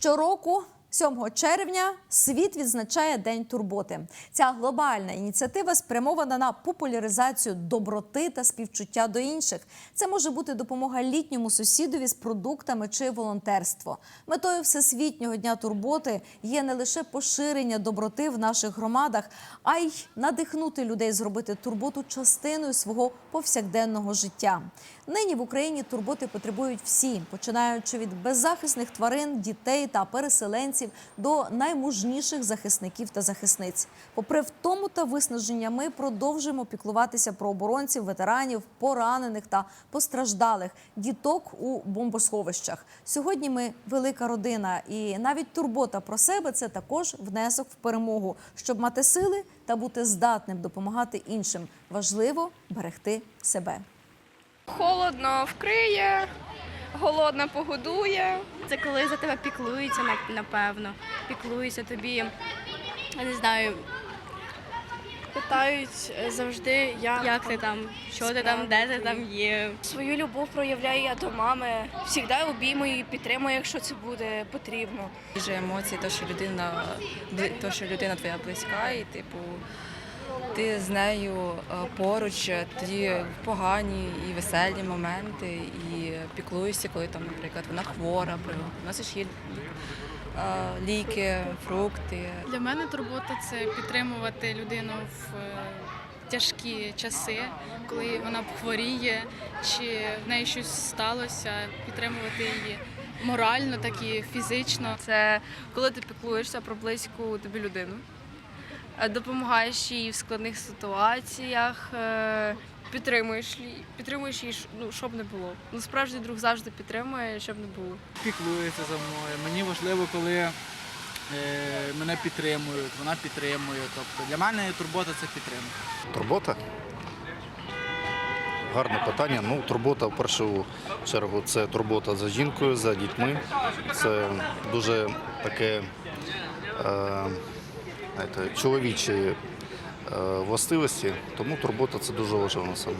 Щороку, 7 червня, світ відзначає День турботи. Ця глобальна ініціатива спрямована на популяризацію доброти та співчуття до інших. Це може бути допомога літньому сусідові з продуктами чи волонтерство. Метою Всесвітнього дня турботи є не лише поширення доброти в наших громадах, а й надихнути людей зробити турботу частиною свого повсякденного життя. Нині в Україні турботи потребують всі, починаючи від беззахисних тварин, дітей та переселенців до наймужніших захисників та захисниць. Попри втому та виснаження, ми продовжуємо піклуватися про оборонців, ветеранів, поранених та постраждалих діток у бомбосховищах. Сьогодні ми велика родина, і навіть турбота про себе це також внесок в перемогу, щоб мати сили та бути здатним допомагати іншим. Важливо берегти себе. Холодно вкриє, голодна погодує. Це коли за тебе піклуються, на- напевно. Піклуються тобі. Я не знаю, Питають е, завжди, як, як ти там, що ти там, де ти там є. свою любов проявляю я до мами. Завжди обіймую і підтримую, якщо це буде потрібно. Дуже емоції, то що людина то, що людина твоя близька, і типу ти з нею е, поруч е, тоді погані і веселі моменти, і піклуєшся, коли там, наприклад, вона хвора, приносиш їй е, ліки, фрукти. Для мене турбота це підтримувати людину в тяжкі часи, коли вона хворіє, чи в неї щось сталося, підтримувати її морально, так і фізично. Це коли ти піклуєшся про близьку тобі людину, допомагаєш їй в складних ситуаціях, е, підтримуєш, її- підтримуєш її, ну, щоб не було. Ну, справжній друг завжди підтримує, щоб не було. піклується за мною. Мені важливо, коли е, мене підтримують, вона підтримує. Тобто для мене турбота це підтримка. Турбота? Гарне питання. Ну, турбота в першу чергу це турбота за жінкою, за дітьми. Це дуже таке е, знаєте, чоловічі е, властивості, тому турбота це дуже важливо саме.